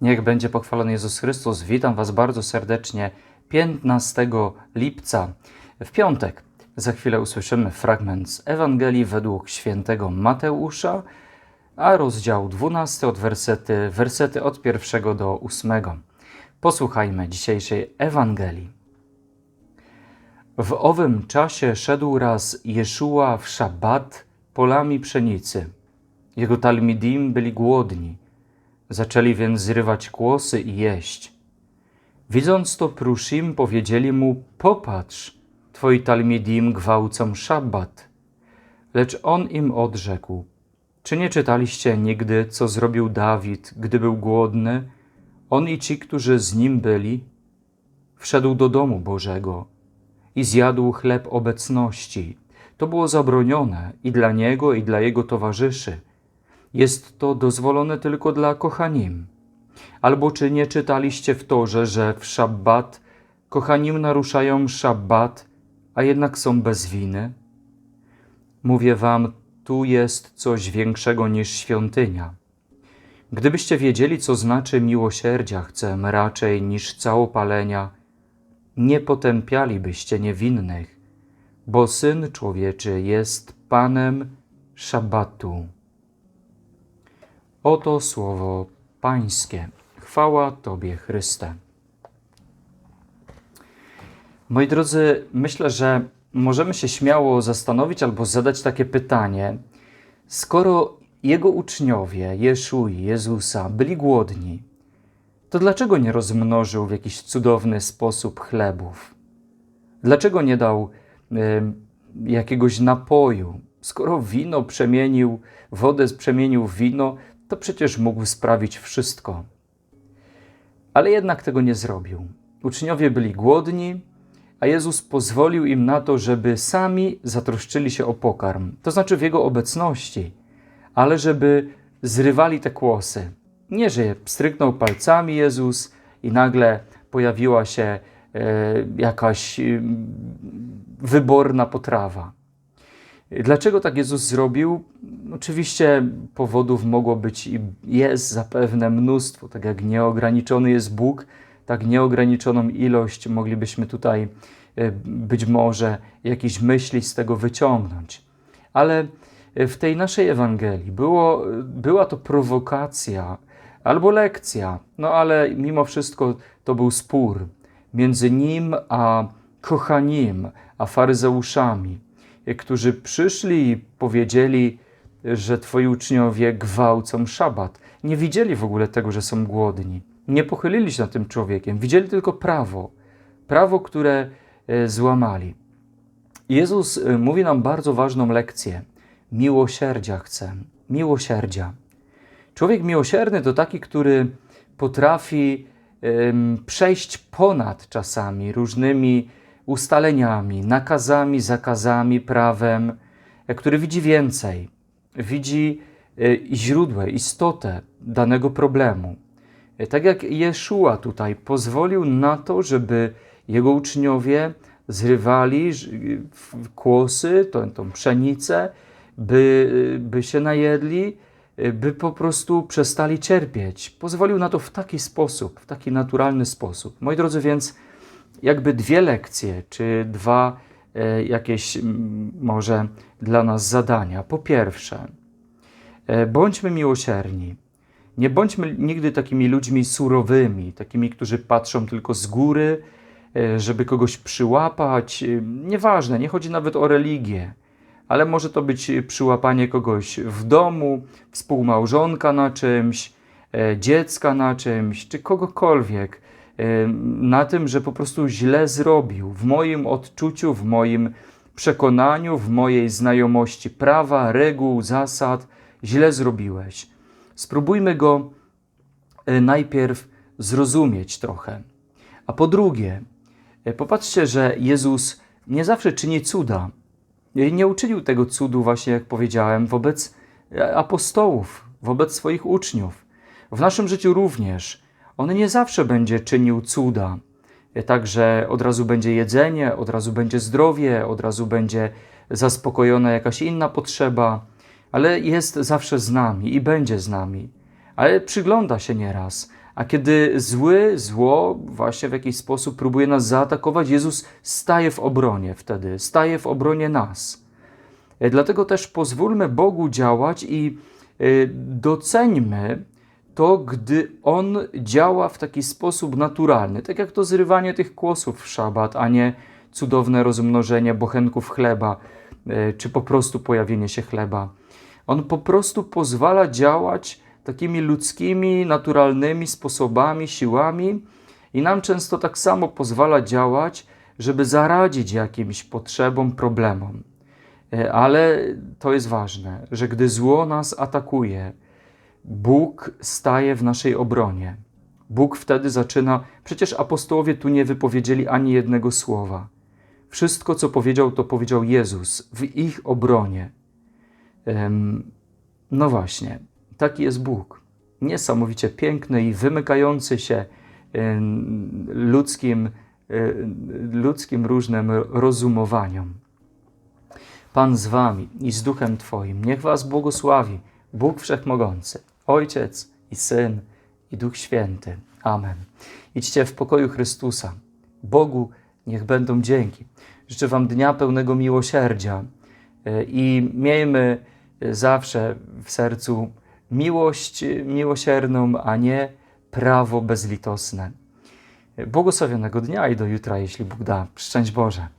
Niech będzie pochwalony Jezus Chrystus. Witam Was bardzo serdecznie 15 lipca, w piątek. Za chwilę usłyszymy fragment z Ewangelii według świętego Mateusza, a rozdział 12 od wersety, wersety od pierwszego do ósmego. Posłuchajmy dzisiejszej Ewangelii. W owym czasie szedł raz Jeszua w szabat polami pszenicy. Jego talmidim byli głodni. Zaczęli więc zrywać kłosy i jeść. Widząc to Pruszim, powiedzieli mu: Popatrz, twoi talmidim gwałcą szabat. Lecz on im odrzekł: Czy nie czytaliście nigdy, co zrobił Dawid, gdy był głodny, on i ci, którzy z nim byli? Wszedł do domu Bożego i zjadł chleb obecności. To było zabronione i dla niego, i dla jego towarzyszy. Jest to dozwolone tylko dla kochanim. Albo czy nie czytaliście w Torze, że w szabbat kochanim naruszają szabbat, a jednak są bez winy? Mówię wam, tu jest coś większego niż świątynia. Gdybyście wiedzieli, co znaczy miłosierdzia chcę raczej niż całopalenia, nie potępialibyście niewinnych, bo Syn Człowieczy jest Panem szabatu. Oto słowo Pańskie. Chwała Tobie, Chryste. Moi drodzy, myślę, że możemy się śmiało zastanowić albo zadać takie pytanie: skoro jego uczniowie, Jeszui, Jezusa, byli głodni, to dlaczego nie rozmnożył w jakiś cudowny sposób chlebów? Dlaczego nie dał y, jakiegoś napoju? Skoro wino przemienił, wodę przemienił w wino, to przecież mógł sprawić wszystko. Ale jednak tego nie zrobił. Uczniowie byli głodni, a Jezus pozwolił im na to, żeby sami zatroszczyli się o pokarm, to znaczy w Jego obecności, ale żeby zrywali te kłosy. Nie, że stryknął palcami Jezus i nagle pojawiła się e, jakaś e, wyborna potrawa. Dlaczego tak Jezus zrobił? Oczywiście powodów mogło być i jest zapewne mnóstwo. Tak jak nieograniczony jest Bóg, tak nieograniczoną ilość moglibyśmy tutaj e, być może jakieś myśli z tego wyciągnąć. Ale w tej naszej Ewangelii było, była to prowokacja albo lekcja, no ale mimo wszystko to był spór między nim a kochanim, a faryzeuszami którzy przyszli i powiedzieli, że twoi uczniowie gwałcą szabat. Nie widzieli w ogóle tego, że są głodni. Nie pochylili się nad tym człowiekiem. Widzieli tylko prawo. Prawo, które e, złamali. Jezus e, mówi nam bardzo ważną lekcję. Miłosierdzia chcę. Miłosierdzia. Człowiek miłosierny to taki, który potrafi przejść ponad czasami różnymi ustaleniami, nakazami, zakazami, prawem, który widzi więcej, widzi e, źródło, istotę danego problemu. E, tak jak Jeszua tutaj pozwolił na to, żeby jego uczniowie zrywali kłosy, tą, tą pszenicę, by, by się najedli, e, by po prostu przestali cierpieć. Pozwolił na to w taki sposób, w taki naturalny sposób. Moi drodzy, więc jakby dwie lekcje, czy dwa e, jakieś może dla nas zadania. Po pierwsze, e, bądźmy miłosierni. Nie bądźmy nigdy takimi ludźmi surowymi, takimi, którzy patrzą tylko z góry, e, żeby kogoś przyłapać. Nieważne, nie chodzi nawet o religię, ale może to być przyłapanie kogoś w domu, współmałżonka na czymś, dziecka na czymś, czy kogokolwiek na tym, że po prostu źle zrobił. W moim odczuciu, w moim przekonaniu, w mojej znajomości prawa, reguł, zasad, źle zrobiłeś. Spróbujmy go e, najpierw zrozumieć trochę. A po drugie, e, popatrzcie, że Jezus nie zawsze czyni cuda. E, nie uczynił tego cudu, właśnie jak powiedziałem, wobec apostołów, wobec swoich uczniów. W naszym życiu również on nie zawsze będzie czynił cuda. Także od razu będzie jedzenie, od razu będzie zdrowie, od razu będzie zaspokojona jakaś inna potrzeba, ale jest zawsze z nami i będzie z nami. Ale przygląda się nieraz, A kiedy zły, zło właśnie w jakiś sposób próbuje nas zaatakować, Jezus staje w obronie wtedy, staje w obronie nas. E, Dlatego też pozwólmy Bogu działać i e, doceńmy to, gdy On działa w taki sposób naturalny, tak jak to zrywanie tych kłosów w szabat, a nie cudowne rozmnożenie bochenków chleba, e, czy po prostu pojawienie się chleba. On po prostu pozwala działać takimi ludzkimi, naturalnymi sposobami, siłami i nam często tak samo pozwala działać, żeby zaradzić jakimś potrzebom, problemom. E, Ale to jest ważne, że gdy zło nas atakuje, Bóg staje w naszej obronie. Bóg wtedy zaczyna. Przecież apostołowie tu nie wypowiedzieli ani jednego słowa. Wszystko, co powiedział, to powiedział Jezus w ich obronie. No właśnie, taki jest Bóg. Niesamowicie piękny i wymykający się ludzkim, ludzkim różnym rozumowaniom. Pan z wami i z duchem Twoim. Niech was błogosławi Bóg Wszechmogący, Ojciec i Syn i Duch Święty. Amen. Idźcie w pokoju Chrystusa. Bogu niech będą dzięki. Życzę wam dnia pełnego miłosierdzia e, i miejmy e, zawsze w sercu miłość miłosierną, a nie prawo bezlitosne. Błogosławionego dnia i do jutra, jeśli Bóg da. Szczęść Boże.